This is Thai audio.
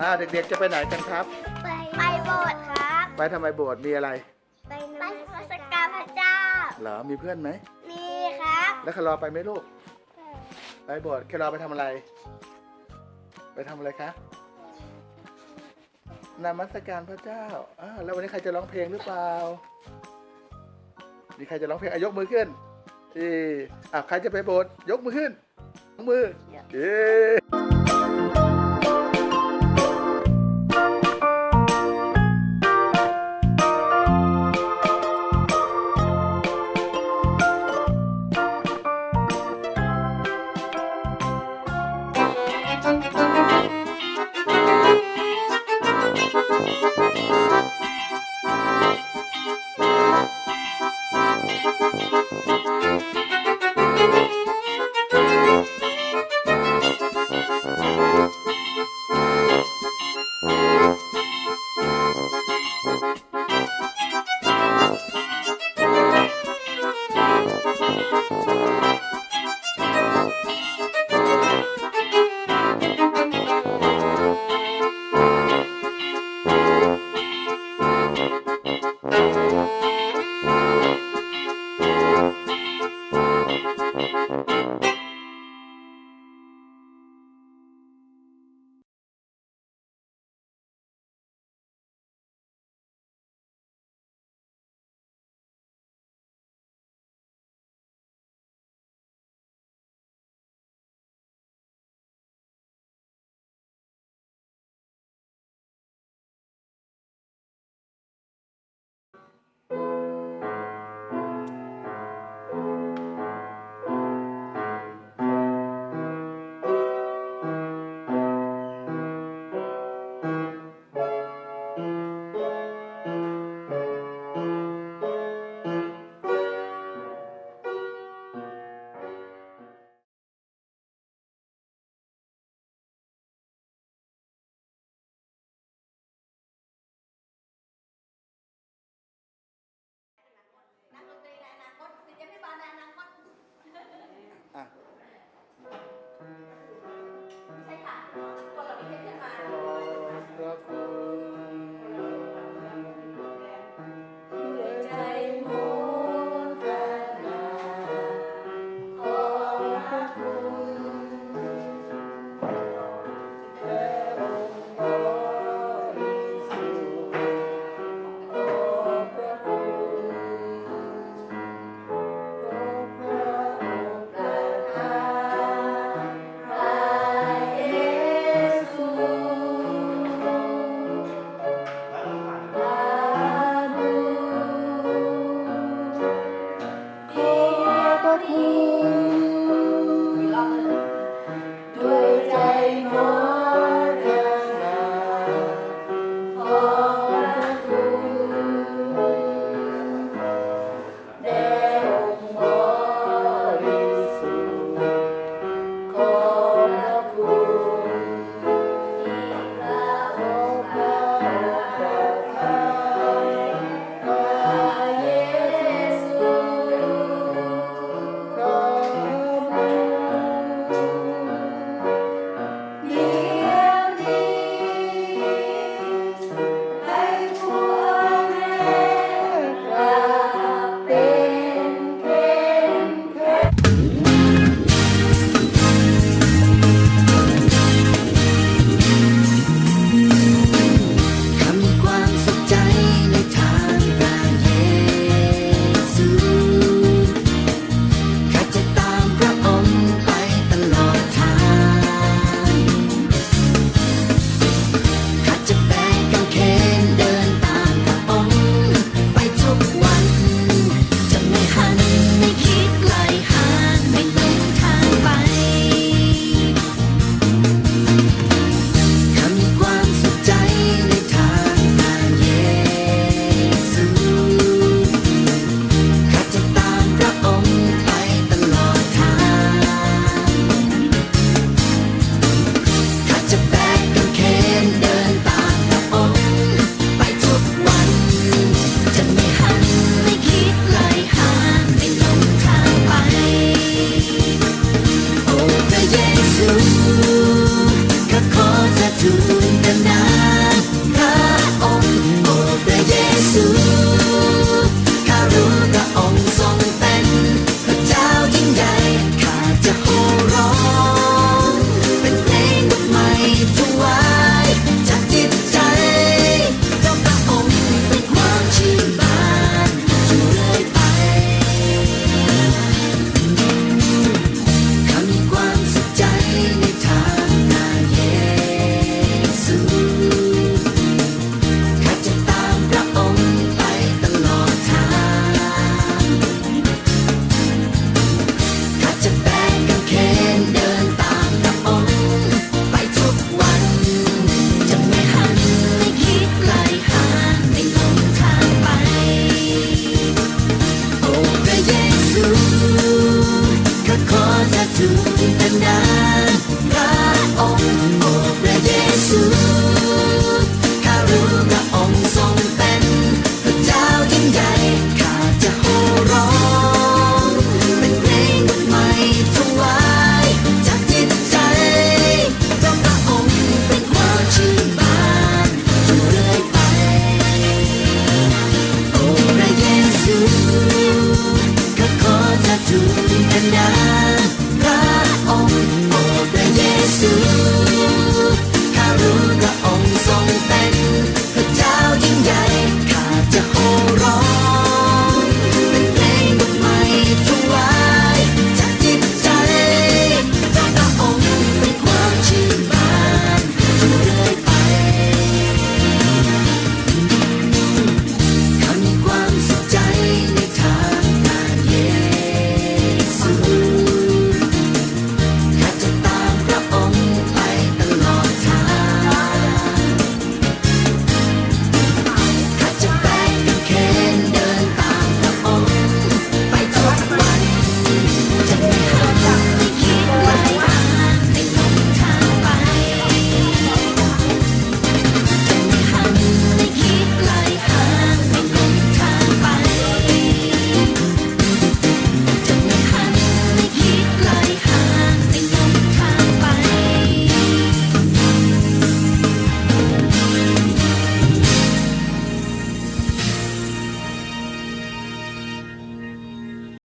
อ่าเด็กๆจะไปไหนกันครับ ไปไปโบสถ์ครับ ไปทำไมโบสถ์มีอะไร ไปนมัสการพระเจ้า เหรอมีเพื่อนไหม มีครับแล้วคารอไปไหมลูก ไปโบสถ์คารอไปทำอะไร ไปทำอะไรคะนมัสการพระเจ้าอ่าแล้ววันนี้ใครจะร้องเพลงหรือเปล่า มีใครจะร้องเพลงอายกมือขึ้นที่อะใครจะไปโบสถ์ยกมือขึ้นมือเย้